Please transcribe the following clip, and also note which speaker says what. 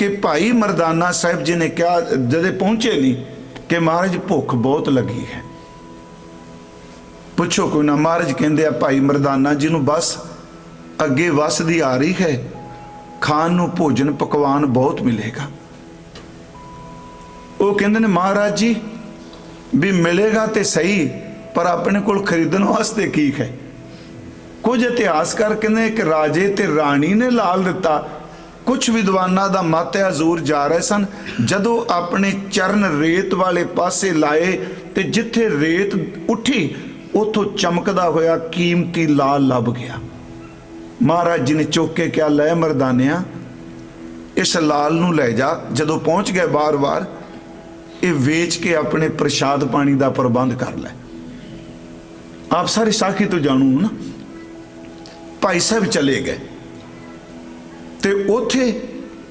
Speaker 1: ਕਿ ਭਾਈ ਮਰਦਾਨਾ ਸਾਹਿਬ ਜੀ ਨੇ ਕਿਹਾ, ਜਦੇ ਪਹੁੰਚੇ ਨਹੀਂ ਕਿ ਮਹਾਰਾਜ ਭੁੱਖ ਬਹੁਤ ਲੱਗੀ ਹੈ। ਪੁੱਛੋ ਕੋਈ ਨਾ, ਮਹਾਰਾਜ ਕਹਿੰਦੇ ਆ, ਭਾਈ ਮਰਦਾਨਾ ਜੀ ਨੂੰ ਬਸ ਅੱਗੇ ਵਸਦੀ ਆ ਰਹੀ ਹੈ, ਖਾਣ ਨੂੰ ਭੋਜਨ ਪਕਵਾਨ ਬਹੁਤ ਮਿਲੇਗਾ। ਉਹ ਕਹਿੰਦੇ ਨੇ, ਮਹਾਰਾਜ ਜੀ, ਵੀ ਮਿਲੇਗਾ ਤੇ ਸਹੀ, ਪਰ ਆਪਣੇ ਕੋਲ ਖਰੀਦਣ ਵਾਸਤੇ ਕੀ ਹੈ? ਕੁਝ ਇਤਿਹਾਸਕਾਰ ਕਹਿੰਦੇ ਕਿ ਰਾਜੇ ਤੇ ਰਾਣੀ ਨੇ ਲਾਲ ਦਿੱਤਾ ਕੁਝ ਵਿਦਵਾਨਾਂ ਦਾ ਮਤ ਹੈ, ਹਜ਼ੂਰ ਜਾ ਰਹੇ ਸਨ। ਜਦੋਂ ਆਪਣੇ ਚਰਨ ਰੇਤ ਵਾਲੇ ਪਾਸੇ ਲਾਏ ਤੇ ਜਿੱਥੇ ਰੇਤ ਉੱਠੀ, ਉਥੋਂ ਚਮਕਦਾ ਹੋਇਆ ਕੀਮਤੀ ਲਾਲ ਲੱਭ ਗਿਆ। ਮਹਾਰਾਜ ਜੀ ਨੇ ਚੁੱਕ ਕੇ ਕਿਹਾ, ਲੈ ਮਰਦਾਨਿਆ, ਇਸ ਲਾਲ ਨੂੰ ਲੈ ਜਾ। ਜਦੋਂ ਪਹੁੰਚ ਗਏ ਬਾਰ-ਬਾਰ, ਇਹ ਵੇਚ ਕੇ ਆਪਣੇ ਪ੍ਰਸ਼ਾਦ ਪਾਣੀ ਦਾ ਪ੍ਰਬੰਧ ਕਰ ਲੈ। ਆਪ ਸਾਰੇ ਸਾਖੀ ਤੋਂ ਜਾਣੂ ਨਾ? ਭਾਈ ਸਾਹਿਬ ਚਲੇ ਗਏ। ਤੇ ਉਥੇ